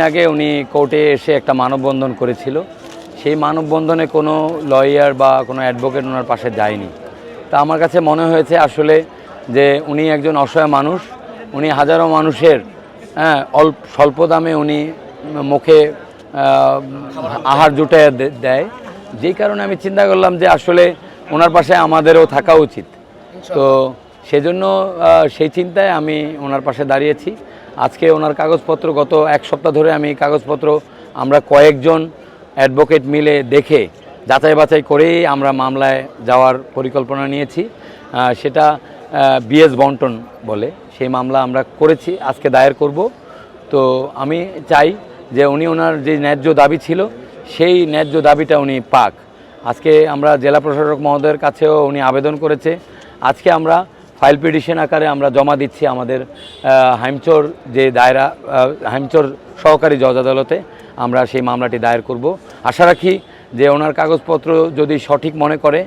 আগে উনি কোর্টে এসে একটা মানববন্ধন করেছিল। সেই মানববন্ধনে কোনো লয়ার বা কোনো অ্যাডভোকেট ওনার পাশে যায়নি। তা আমার কাছে মনে হয়েছে আসলে যে উনি একজন অসহায় মানুষ, উনি হাজারো মানুষের হ্যাঁ অল্প, স্বল্প দামে উনি মুখে আহার জুটায় দে- দেয়। যেই কারণে আমি চিন্তা করলাম যে আসলে ওনার পাশে আমাদেরও থাকা উচিত। তো সেজন্য সেই চিন্তায় আমি ওনার পাশে দাঁড়িয়েছি। আজকে ওনার কাগজপত্র গত এক সপ্তাহ ধরে আমি কাগজপত্র আমরা কয়েকজন অ্যাডভোকেট মিলে দেখে যাচাই বাছাই করেই আমরা মামলায় যাওয়ার পরিকল্পনা নিয়েছি। সেটা বিএস বন্টন বলে। সেই মামলা আমরা করেছি, আজকে দায়ের করব। তো আমি চাই যে উনি ওনার যে ন্যায্য দাবি ছিল, সেই ন্যায্য দাবিটা উনি পাক। আজকে আমরা জেলা প্রশাসক মহোদয়ের কাছেও উনি আবেদন করেছে। আজকে আমরা ফাইল পিটিশন আকারে আমরা জমা দিচ্ছি আমাদের হাইমচর যে দায়রা হাইমচর সহকারী জজ আদালতে আমরা সেই মামলাটি দায়ের করব। আশা রাখি যে ওনার কাগজপত্র যদি সঠিক মনে করে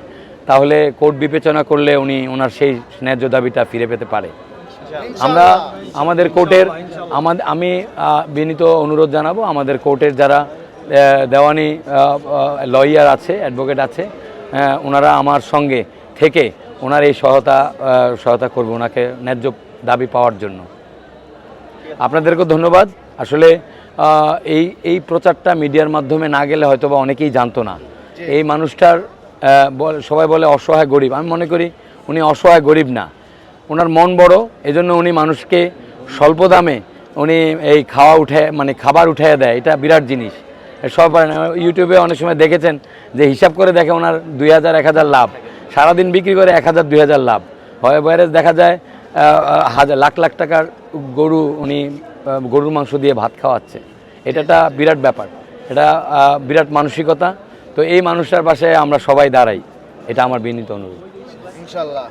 তাহলে কোর্ট বিবেচনা করলে উনি ওনার সেই ন্যায্য দাবিটা ফিরে পেতে পারে। আমরা আমাদের কোর্টের আমাদের আমি বিনীত অনুরোধ জানাব আমাদের কোর্টের যারা দেওয়ানি লয়ার আছে অ্যাডভোকেট আছে ওনারা আমার সঙ্গে থেকে ওনার এই সহায়তা সহায়তা করবে ওনাকে ন্যায্য দাবি পাওয়ার জন্য। আপনাদেরকেও ধন্যবাদ। আসলে এই এই প্রচারটা মিডিয়ার মাধ্যমে না গেলে হয়তো বা অনেকেই জানতো না। এই মানুষটার সবাই বলে অসহায় গরিব। আমি মনে করি উনি অসহায় গরিব না। ওনার মন বড় এজন্য উনি মানুষকে স্বল্প দামে উনি এই খাওয়া উঠে মানে খাবার উঠাইয়া দেয়। এটা বিরাট জিনিস। সব ইউটিউবে অনেক সময় দেখেছেন যে হিসাব করে দেখে ওনার দুই হাজার এক হাজার লাভ। সারাদিন বিক্রি করে এক হাজার, দুই হাজার লাভ। হয় বাইরে দেখা যায় হাজার, লাখ লাখ টাকার গরু উনি গরুর মাংস দিয়ে ভাত খাওয়াচ্ছে। এটা একটা বিরাট ব্যাপার। এটা বিরাট মানসিকতা। তো এই মানুষটার পাশে আমরা সবাই দাঁড়াই। এটা আমার বিনীত অনুরোধ। ইনশাল্লাহ।